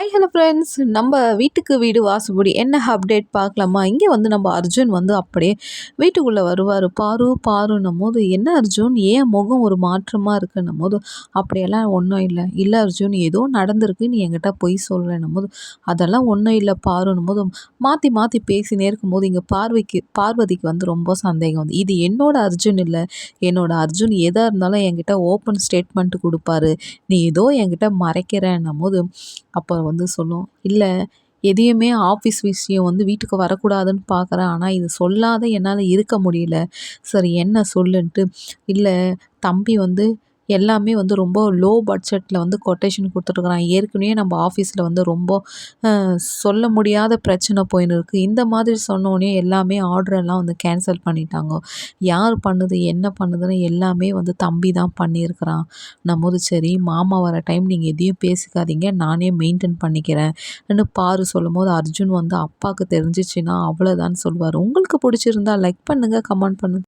High hello friends நம்ம வீட்டுக்கு வீடு வாசுபடி என்ன அப்டேட் பார்க்கலாமா? இங்கே வந்து நம்ம அர்ஜுன் வந்து அப்படியே வீட்டுக்குள்ளே வருவார். பாரு பாருன்னும் போது என்ன அர்ஜுன்? ஏன் முகம் ஒரு மாற்றமாக இருக்குன்னும் போது அப்படியெல்லாம் ஒன்றும் இல்லை. இல்லை அர்ஜுன் ஏதோ நடந்திருக்கு நீ என்கிட்ட பொய் சொல்கிறேன்னும் போது அதெல்லாம் ஒன்றும் இல்லை பாருன்னும் போது மாற்றி மாற்றி பேசினே இருக்கும்போது இங்கே பார்வைக்கு பார்வதிக்கு வந்து ரொம்ப சந்தேகம் வந்து இது என்னோட அர்ஜுன் இல்லை. என்னோட அர்ஜுன் எதாக இருந்தாலும் என்கிட்ட ஓப்பன் ஸ்டேட்மெண்ட் கொடுப்பாரு. நீ ஏதோ என்கிட்ட மறைக்கிறேன்னும் போது அப்போ வந்து சொல்லும். இல்லை எதையுமே ஆஃபீஸ் விஷயம் வந்து வீட்டுக்கு வரக்கூடாதுன்னு பார்க்குறேன் ஆனால் இது சொல்லாத என்னால் இருக்க முடியல. சரி என்ன சொல்லுன்ட்டு. இல்லை தம்பி வந்து எல்லாமே வந்து ரொம்ப லோ பட்ஜெட்டில் வந்து கொட்டேஷன் கொடுத்துருக்குறான் ஏற்கனவே நம்ம ஆஃபீஸில் வந்து ரொம்ப சொல்ல முடியாத பிரச்சனை போயின்னு இருக்குது இந்த மாதிரி சொன்னோடனே எல்லாமே ஆர்டரெல்லாம் வந்து கேன்சல் பண்ணிட்டாங்க. யார் பண்ணுது என்ன பண்ணுதுன்னு எல்லாமே வந்து தம்பி தான் பண்ணியிருக்கிறான். நம்மோது சரி மாமா வர டைம் நீங்கள் எதையும் பேசிக்காதீங்க நானே மெயின்டைன் பண்ணிக்கிறேன். பாரு சொல்லும் போது அர்ஜுன் வந்து அப்பாவுக்கு தெரிஞ்சிச்சுன்னா அவ்வளோதான் சொல்லுவார் உங்களுக்கு பிடிச்சிருந்தா லைக் பண்ணுங்கள் கமெண்ட் பண்ணுங்கள்